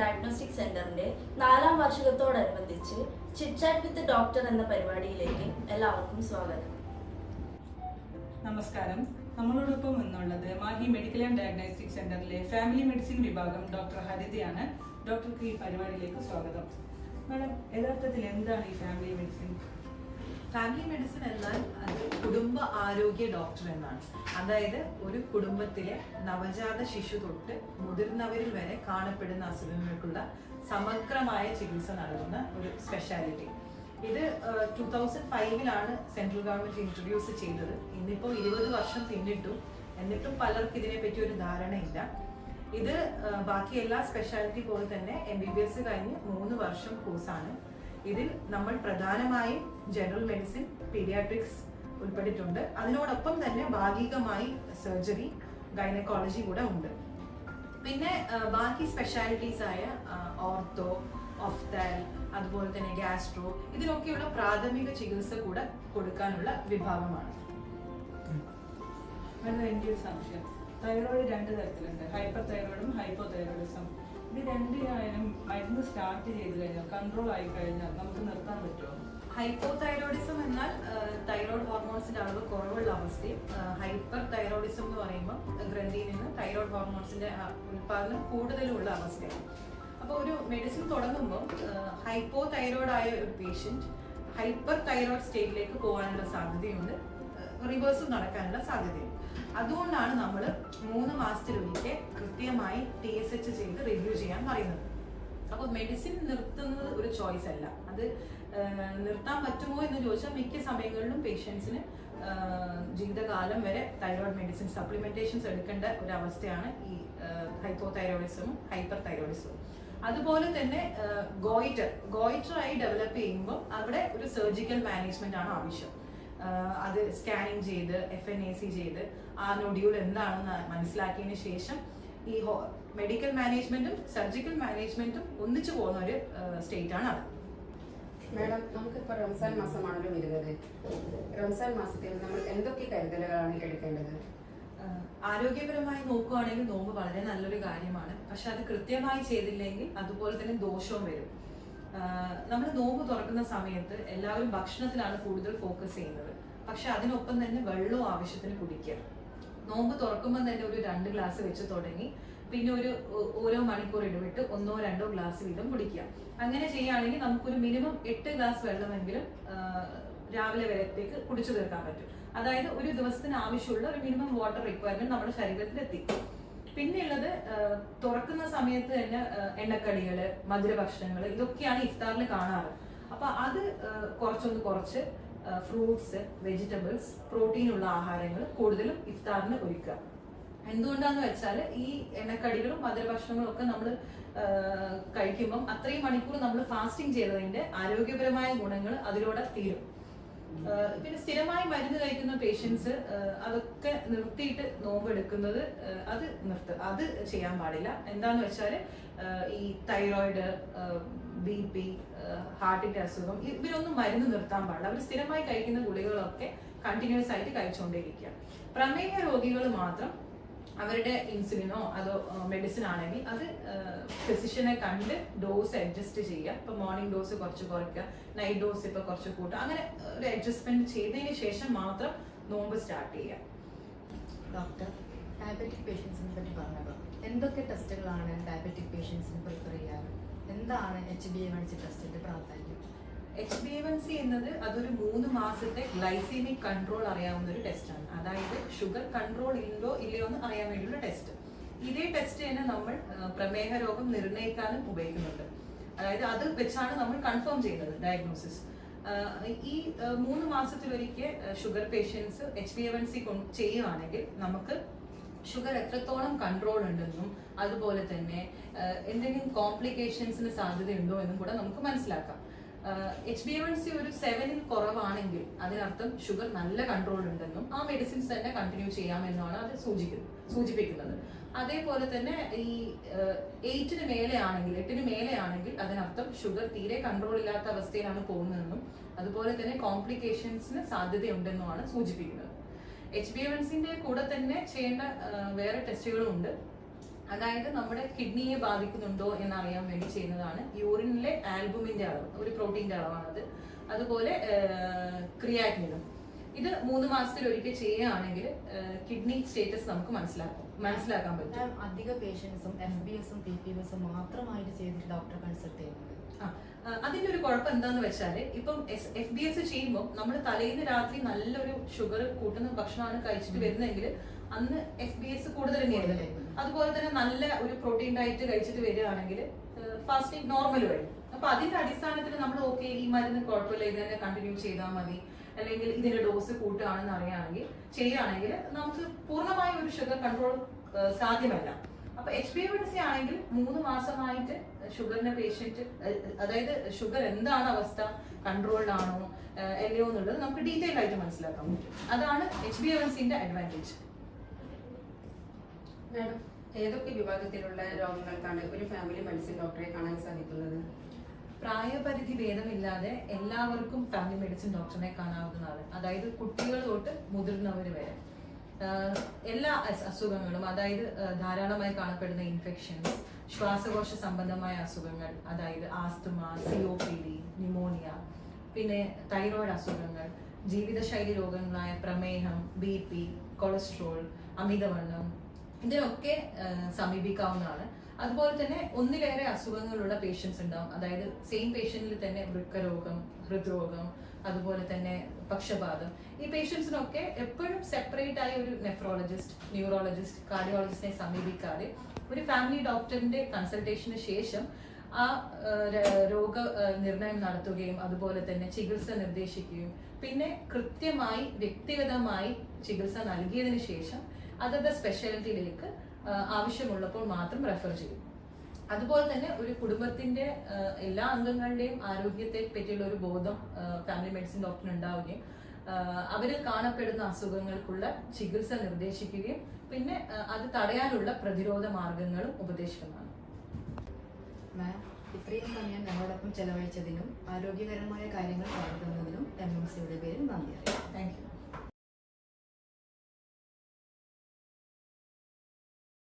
Diagnostic സെന്ററിന്റെ നാലാം വാർഷികത്തോടനുബന്ധിച്ച് ചിറ്റ്ചാറ്റ് വിത്ത് ഡോക്ടർ എന്ന പരിപാടിയിലേക്ക് എല്ലാവർക്കും സ്വാഗതം. നമസ്കാരം. നമ്മളോടൊപ്പം ഇന്നുള്ളത് മാഹി മെഡിക്കൽ ആൻഡ് ഡയഗ്നോസ്റ്റിക് സെന്ററിലെ ഫാമിലി മെഡിസിൻ വിഭാഗം ഡോക്ടർ ഹരിതയാണ്. ഡോക്ടർക്ക് ഈ പരിപാടിയിലേക്ക് സ്വാഗതം. മാഡം യഥാർത്ഥത്തിൽ എന്താണ് ഈ ഫാമിലി മെഡിസിൻ ഫാമിലി മെഡിസിൻ എന്നാൽ അത് കുടുംബ ആരോഗ്യ ഡോക്ടർ എന്നാണ്. അതായത് ഒരു കുടുംബത്തിലെ നവജാത ശിശു തൊട്ട് മുതിർന്നവരിൽ വരെ കാണപ്പെടുന്ന അസുഖങ്ങൾക്കുള്ള സമഗ്രമായ ചികിത്സ നൽകുന്ന ഒരു സ്പെഷ്യാലിറ്റി ഇത് ടൂ തൗസൻഡ് ഫൈവിലാണ് സെൻട്രൽ ഗവൺമെന്റ് ഇൻട്രൊഡ്യൂസ് ചെയ്തത്. ഇന്നിപ്പോൾ ഇരുപത് വർഷം പിന്നിട്ടു എന്നിട്ടും പലർക്കും ഇതിനെപ്പറ്റി ഒരു ധാരണയില്ല. ഇത് ബാക്കി എല്ലാ സ്പെഷ്യാലിറ്റി പോലെ തന്നെ എം ബി ബി എസ് കഴിഞ്ഞ് മൂന്ന് വർഷം കോഴ്സാണ് ഇതിൽ നമ്മൾ പ്രധാനമായും ജനറൽ മെഡിസിൻ പീഡിയാട്രിക്സ് ഉൾപ്പെട്ടിട്ടുണ്ട്. അതിനോടൊപ്പം തന്നെ ഭാഗികമായി സർജറി ഗൈനക്കോളജി കൂടെ ഉണ്ട്. പിന്നെ ബാക്കി സ്പെഷ്യാലിറ്റീസ് ആയ ഓർത്തോ ഒഫ്താൽ അതുപോലെ തന്നെ ഗ്യാസ്ട്രോ ഇതിനൊക്കെയുള്ള പ്രാഥമിക ചികിത്സ കൂടെ കൊടുക്കാനുള്ള വിഭാഗമാണ്. എനിക്ക് സംശയം. തൈറോയിഡ് രണ്ട് തരത്തിലുണ്ട്. ഹൈപ്പർ തൈറോയിഡും ഹൈപ്പോ തൈറോയിഡിസം ഇത് രണ്ടിനായാലും മരുന്ന് സ്റ്റാർട്ട് ചെയ്ത് കഴിഞ്ഞാൽ കൺട്രോൾ ആയി കഴിഞ്ഞാൽ നമുക്ക് നിർത്താൻ പറ്റുമോ? ഹൈപ്പോ തൈറോയിഡിസം എന്നാൽ തൈറോയ്ഡ് ഹോർമോൺസിന്റെ അളവ് കുറവുള്ള അവസ്ഥയും ഹൈപ്പർ തൈറോയിഡിസം എന്ന് പറയുമ്പോൾ ഗ്രന്ഥിയിൽ നിന്ന് തൈറോയ്ഡ് ഹോർമോൺസിന്റെ ഉൽപാദനം കൂടുതലുള്ള അവസ്ഥയാണ്. അപ്പോൾ ഒരു മെഡിസിൻ തുടങ്ങുമ്പോൾ ഹൈപ്പോ തൈറോയ്ഡ് ആയ ഒരു പേഷ്യന്റ് ഹൈപ്പർ തൈറോയ്ഡ് സ്റ്റേറ്റിലേക്ക് പോകാനുള്ള സാധ്യതയുണ്ട്. റിവേഴ്സും നടക്കാനുള്ള സാധ്യതയുണ്ട്. അതുകൊണ്ടാണ് നമ്മൾ മൂന്ന് മാസത്തിലൊരിക്കൽ കൃത്യമായി ടി എസ് എച്ച് ചെയ്ത് റിവ്യൂ ചെയ്യാൻ പറയുന്നത്. അപ്പോൾ മെഡിസിൻ നിർത്തുന്നത് ഒരു ചോയ്സ് അല്ല. അത് നിർത്താൻ പറ്റുമോ എന്ന് ചോദിച്ചാൽ മിക്ക സമയങ്ങളിലും പേഷ്യൻസിന് ജീവിതകാലം വരെ തൈറോയ്ഡ് മെഡിസിൻ സപ്ലിമെന്റേഷൻസ് എടുക്കേണ്ട ഒരു അവസ്ഥയാണ് ഈ ഹൈപ്പോ തൈറോയിഡിസവും ഹൈപ്പർ തൈറോയിഡിസവും അതുപോലെ തന്നെ ഗോയിറ്റർ ആയി ഡെവലപ്പ് ചെയ്യുമ്പോൾ അവിടെ ഒരു സർജിക്കൽ മാനേജ്മെന്റ് ആണ് ആവശ്യം. അത് സ്കാനിങ് ചെയ്ത് എഫ് എൻ എ സി ചെയ്ത് ആ നൊഡ്യൂൾ എന്താണെന്ന് മനസ്സിലാക്കിയതിന് ശേഷം ഈ മെഡിക്കൽ മാനേജ്മെന്റും സർജിക്കൽ മാനേജ്മെന്റും ഒന്നിച്ചു പോകുന്ന ഒരു സ്റ്റേറ്റ് ആണ് അത്. മാഡം നമുക്കിപ്പോൾ റംസാൻ മാസമാണല്ലോ വരുന്നത്. റംസാൻ മാസത്തിൽ നമ്മൾ എന്തൊക്കെ കരുതലുകളാണ് എടുക്കേണ്ടത്? ആരോഗ്യപരമായി നോക്കുകയാണെങ്കിൽ നോമ്പ് വളരെ നല്ലൊരു കാര്യമാണ്. പക്ഷെ അത് കൃത്യമായി ചെയ്തില്ലെങ്കിൽ അതുപോലെ തന്നെ ദോഷവും വരും. നമ്മൾ നോമ്പ് തുറക്കുന്ന സമയത്ത് എല്ലാവരും ഭക്ഷണത്തിലാണ് കൂടുതൽ ഫോക്കസ് ചെയ്യുന്നത്. പക്ഷെ അതിനൊപ്പം തന്നെ വെള്ളവും ആവശ്യത്തിന് കുടിക്കുക. നോമ്പ് തുറക്കുമ്പോൾ തന്നെ ഒരു രണ്ട് ഗ്ലാസ് വെച്ച് തുടങ്ങി പിന്നെ ഒരു ഓരോ മണിക്കൂർ ഇടവിട്ട് ഒന്നോ രണ്ടോ ഗ്ലാസ് വീതം കുടിക്കുക. അങ്ങനെ ചെയ്യുകയാണെങ്കിൽ നമുക്കൊരു മിനിമം എട്ട് ഗ്ലാസ് വെള്ളമെങ്കിലും രാവിലെ വരത്തേക്ക് കുടിച്ചു തീർക്കാൻ പറ്റും. അതായത് ഒരു ദിവസത്തിന് ആവശ്യമുള്ള ഒരു മിനിമം വാട്ടർ റിക്വയർമെന്റ് നമ്മുടെ ശരീരത്തിൽ എത്തി പിന്നെയുള്ളത് തുറക്കുന്ന സമയത്ത് തന്നെ എണ്ണക്കടികൾ മധുരഭക്ഷണങ്ങൾ ഇതൊക്കെയാണ് ഇഫ്താറിൽ കാണാറ്. അപ്പൊ അത് കുറച്ചൊന്ന് കുറച്ച് ഫ്രൂട്ട്സ് വെജിറ്റബിൾസ് പ്രോട്ടീൻ ഉള്ള ആഹാരങ്ങൾ കൂടുതലും ഇഫ്താറിന് ഒരുക്കുക. എന്തുകൊണ്ടാന്ന് വെച്ചാൽ ഈ എണ്ണക്കടികളും മധുരഭക്ഷണങ്ങളും ഒക്കെ നമ്മൾ കഴിക്കുമ്പം അത്രയും മണിക്കൂർ നമ്മൾ ഫാസ്റ്റിംഗ് ചെയ്തതിന്റെ ആരോഗ്യപരമായ ഗുണങ്ങൾ അതിലൂടെ തീരും. പിന്നെ സ്ഥിരമായി മരുന്ന് കഴിക്കുന്ന പേഷ്യൻസ് അതൊക്കെ നിർത്തിയിട്ട് നോമ്പെടുക്കുന്നത് അത് നിർത്ത അത് ചെയ്യാൻ പാടില്ല. എന്താന്ന് വെച്ചാൽ ഈ തൈറോയിഡ് ബി പി ഹാർട്ടിന്റെ അസുഖം ഇവരൊന്നും മരുന്ന് നിർത്താൻ പാടില്ല. അവർ സ്ഥിരമായി കഴിക്കുന്ന ഗുളികകളൊക്കെ കണ്ടിന്യൂസ് ആയിട്ട് കഴിച്ചുകൊണ്ടേയിരിക്കുക പ്രമേഹ രോഗികൾ മാത്രം അവരുടെ ഇൻസുലിനോ അതോ മെഡിസിൻ ആണെങ്കിൽ അത് ഫിസിഷ്യനെ കണ്ട് ഡോസ് അഡ്ജസ്റ്റ് ചെയ്യുക. ഇപ്പൊ മോർണിംഗ് ഡോസ് കുറച്ച് കുറയ്ക്കുക നൈറ്റ് ഡോസ് ഇപ്പൊ കുറച്ച് കൂട്ടുക. അങ്ങനെ ഒരു അഡ്ജസ്റ്റ്മെന്റ് ചെയ്തതിന് ശേഷം മാത്രം നോമ്പ് സ്റ്റാർട്ട് ചെയ്യുക. ഡോക്ടർ ഡയബറ്റിക് പേഷ്യൻസിനെ പറ്റി പറഞ്ഞത്? എന്തൊക്കെ ടെസ്റ്റുകളാണ് ഡയബറ്റിക് പേഷ്യൻസിന് പ്രിഫർ ചെയ്യാറ്? എന്താണ് H B A one C ടെസ്റ്റിന്റെ പ്രാധാന്യം? എച്ച് ബി എൻ സി എന്നത് അതൊരു മൂന്ന് മാസത്തെ ഗ്ലൈസീമിക് കൺട്രോൾ അറിയാവുന്ന ഒരു ടെസ്റ്റ് ആണ്. അതായത് ഷുഗർ കൺട്രോൾ ഉണ്ടോ ഇല്ലയോ എന്ന് അറിയാൻ വേണ്ടിയുള്ള ടെസ്റ്റ് ഇതേ ടെസ്റ്റ് തന്നെ നമ്മൾ പ്രമേഹ രോഗം നിർണയിക്കാനും ഉപയോഗിക്കുന്നുണ്ട്. അതായത് അത് വെച്ചാണ് നമ്മൾ കൺഫേം ചെയ്യുന്നത് ഡയഗ്നോസിസ് ഈ മൂന്ന് മാസത്തിലൊരിക്കൽ sugar patients H B N C ചെയ്യുവാണെങ്കിൽ നമുക്ക് ഷുഗർ എത്രത്തോളം കൺട്രോൾ ഉണ്ടെന്നും അതുപോലെ തന്നെ എന്തെങ്കിലും കോംപ്ലിക്കേഷൻസിന് സാധ്യതയുണ്ടോ എന്നും കൂടെ നമുക്ക് മനസ്സിലാക്കാം. എച്ച് ബി എൻ സി ഒരു സെവനിൽ കുറവാണെങ്കിൽ അതിനർത്ഥം ഷുഗർ നല്ല കൺട്രോൾ ഉണ്ടെന്നും ആ മെഡിസിൻസ് തന്നെ കണ്ടിന്യൂ ചെയ്യാമെന്നാണ് അത് സൂചിക്കുന്നത് സൂചിപ്പിക്കുന്നത്. അതേപോലെ തന്നെ ഈ എയ്റ്റിന് മേലെ ആണെങ്കിൽ എട്ടിന് മേലെ ആണെങ്കിൽ അതിനർത്ഥം ഷുഗർ തീരെ കൺട്രോൾ ഇല്ലാത്ത അവസ്ഥയിലാണ് പോകുന്നതെന്നും അതുപോലെ തന്നെ കോംപ്ലിക്കേഷൻസിന് സാധ്യതയുണ്ടെന്നുമാണ് സൂചിപ്പിക്കുന്നത്. എച്ച് ബി എൻ സിന്റെ കൂടെ തന്നെ ചെയ്യേണ്ട വേറെ ടെസ്റ്റുകളും ഉണ്ട്. അതായത് നമ്മുടെ കിഡ്നിയെ ബാധിക്കുന്നുണ്ടോ എന്നറിയാൻ വേണ്ടി ചെയ്യുന്നതാണ് യൂറിനിലെ ആൽബുമിന്റെ അളവ് ഒരു പ്രോട്ടീന്റെ അളവാണത്. അതുപോലെ ക്രിയാറ്റിനും ഇത് മൂന്ന് മാസത്തിൽ ഒരിക്കൽ ചെയ്യുകയാണെങ്കിൽ കിഡ്നി സ്റ്റേറ്റസ് നമുക്ക് മനസ്സിലാക്കും മനസ്സിലാക്കാൻ പറ്റും. അധിക പേഷ്യൻസും എഫ് ബി എസും പി പി എസും മാത്രമായിട്ട് ചെയ്തിട്ട് ഡോക്ടറെ കൺസൾട്ട് ചെയ്യുന്നത്. അതിന്റെ ഒരു കുഴപ്പം എന്താന്ന് വെച്ചാൽ ഇപ്പം എഫ് ബി എസ് ചെയ്യുമ്പോൾ നമ്മൾ തലേന്ന് രാത്രി നല്ലൊരു ഷുഗർ കൂട്ടുന്ന ഭക്ഷണമാണ് കഴിച്ചിട്ട് വരുന്നതെങ്കിൽ അന്ന് എഫ് ബി എസ് കൂടുതൽ തന്നെയായിരുന്നു അതുപോലെ തന്നെ നല്ല ഒരു പ്രോട്ടീൻ ഡയറ്റ് കഴിച്ചിട്ട് വരികയാണെങ്കിൽ ഫാസ്റ്റിംഗ് നോർമൽ വരും. അപ്പൊ അതിന്റെ അടിസ്ഥാനത്തിൽ നമ്മൾ ഓക്കെ ഈ മരുന്ന് കുഴപ്പമില്ല ഇത് തന്നെ കണ്ടിന്യൂ ചെയ്താൽ മതി. അല്ലെങ്കിൽ ഇതിന്റെ ഡോസ് കൂട്ടുകയാണെന്ന് അറിയുകയാണെങ്കിൽ ചെയ്യുകയാണെങ്കിൽ നമുക്ക് പൂർണമായ ഒരു ഷുഗർ കൺട്രോൾ സാധ്യമല്ല. അപ്പൊ എച്ച് ബി എ സി ആണെങ്കിൽ മൂന്ന് മാസമായിട്ട് ഷുഗറിന്റെ പേഷ്യന്റ് അതായത് ഷുഗർ എന്താണ് അവസ്ഥ കൺട്രോൾഡ് ആണോ അല്ലയോ എന്നുള്ളത് നമുക്ക് ഡീറ്റെയിൽ ആയിട്ട് മനസ്സിലാക്കാൻ പറ്റും. അതാണ് എച്ച് ബി എ സിന്റെ അഡ്വാന്റേജ് മാഡം ഏതൊക്കെ വിഭാഗത്തിലുള്ള രോഗങ്ങൾക്കാണ് ഒരു ഫാമിലി മെഡിസിൻ ഡോക്ടറെ കാണാൻ സാധിക്കുന്നത്? പ്രായപരിധി ഭേദമില്ലാതെ എല്ലാവർക്കും ഫാമിലി മെഡിസിൻ ഡോക്ടറിനെ കാണാവുന്നതാണ് അതായത് കുട്ടികൾ തൊട്ട് മുതിർന്നവർ വരെ. എല്ലാ അസുഖങ്ങളും അതായത് ധാരാളമായി കാണപ്പെടുന്ന ഇൻഫെക്ഷൻസ് ശ്വാസകോശ സംബന്ധമായ അസുഖങ്ങൾ അതായത് asthma C O P D pneumonia പിന്നെ തൈറോയ്ഡ് അസുഖങ്ങൾ ജീവിതശൈലി രോഗങ്ങളായ പ്രമേഹം ബി പി കൊളസ്ട്രോൾ അമിതവണ്ണം ഇതിനൊക്കെ സമീപിക്കാവുന്നതാണ്. അതുപോലെ തന്നെ ഒന്നിലേറെ അസുഖങ്ങളുള്ള പേഷ്യൻസ് ഉണ്ടാവും. അതായത് സെയിം പേഷ്യന്റിൽ തന്നെ വൃക്കരോഗം ഹൃദ്രോഗം അതുപോലെ തന്നെ പക്ഷപാതം. ഈ പേഷ്യൻസിനൊക്കെ എപ്പോഴും സെപ്പറേറ്റ് ആയ ഒരു നെഫ്രോളജിസ്റ്റ് ന്യൂറോളജിസ്റ്റ് കാർഡിയോളജിസ്റ്റിനെ സമീപിക്കാതെ ഒരു ഫാമിലി ഡോക്ടറിന്റെ കൺസൾട്ടേഷന് ശേഷം ആ രോഗ നിർണയം നടത്തുകയും അതുപോലെ തന്നെ ചികിത്സ നിർദ്ദേശിക്കുകയും പിന്നെ കൃത്യമായി വ്യക്തിഗതമായി ചികിത്സ നൽകിയതിനു ശേഷം അതത് സ്പെഷ്യാലിറ്റിയിലേക്ക് ആവശ്യമുള്ളപ്പോൾ മാത്രം റെഫർ ചെയ്യും. അതുപോലെ തന്നെ ഒരു കുടുംബത്തിന്റെ എല്ലാ അംഗങ്ങളുടെയും ആരോഗ്യത്തെ പറ്റിയുള്ള ഒരു ബോധം ഫാമിലി മെഡിസിൻ ഡോക്ടറിന് ഉണ്ടാവുകയും അവരിൽ കാണപ്പെടുന്ന അസുഖങ്ങൾക്കുള്ള ചികിത്സ നിർദ്ദേശിക്കുകയും പിന്നെ അത് തടയാനുള്ള പ്രതിരോധ മാർഗങ്ങളും ഉപദേശിക്കുന്നതാണ്. മാം ഇത്രയും സമയം ഞങ്ങളോടൊപ്പം ചെലവഴിച്ചതിനും ആരോഗ്യകരമായ കാര്യങ്ങൾ പറഞ്ഞു തന്നതിനും എം എം സിയുടെ പേരിൽ നന്ദി താങ്ക് യു